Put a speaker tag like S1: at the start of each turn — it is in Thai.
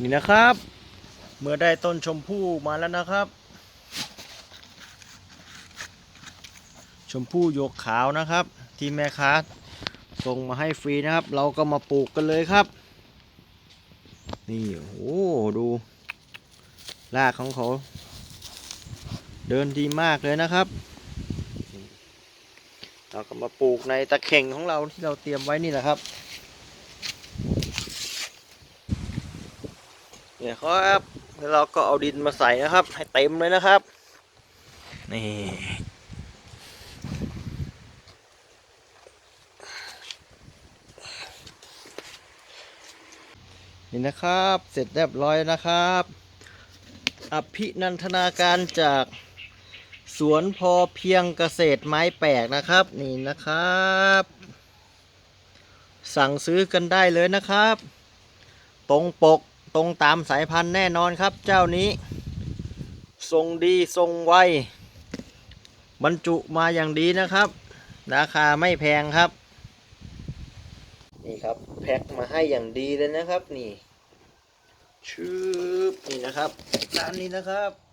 S1: นี่นะครับ เมื่อได้ต้นชมพู่มาแล้วนะครับ ชมพู่หยกขาวนะครับ ที่แม่ค้าส่งมาให้ฟรีนะครับ เราก็มาปลูกกันเลยครับ นี่โอ้ดูรากของเขา เดินดีมากเลยนะครับ เราก็มาปลูกในตะเข่งของเราที่เราเตรียมไว้นี่แหละครับ เนี่ยครับแล้วเราก็เอาดินมาใส่นะครับ ให้เต็มเลยนะครับ นี่ นี่นะครับ เสร็จเรียบร้อยนะครับ อภินันทนาการจากสวนพอเพียงเกษตรไม้แปลกนะครับ นี่นะครับ สั่งซื้อกันได้เลยนะครับ ตรงปก ตรงตามสายพันธุ์แน่นอนครับ เจ้านี้ทรงดีทรงไวบรรจุมาอย่างดีนะครับ ราคาไม่แพงครับ นี่ครับแพ็คมาให้อย่างดีเลยนะครับ นี่ชืบนี่นะครับร้านนี้นะครับ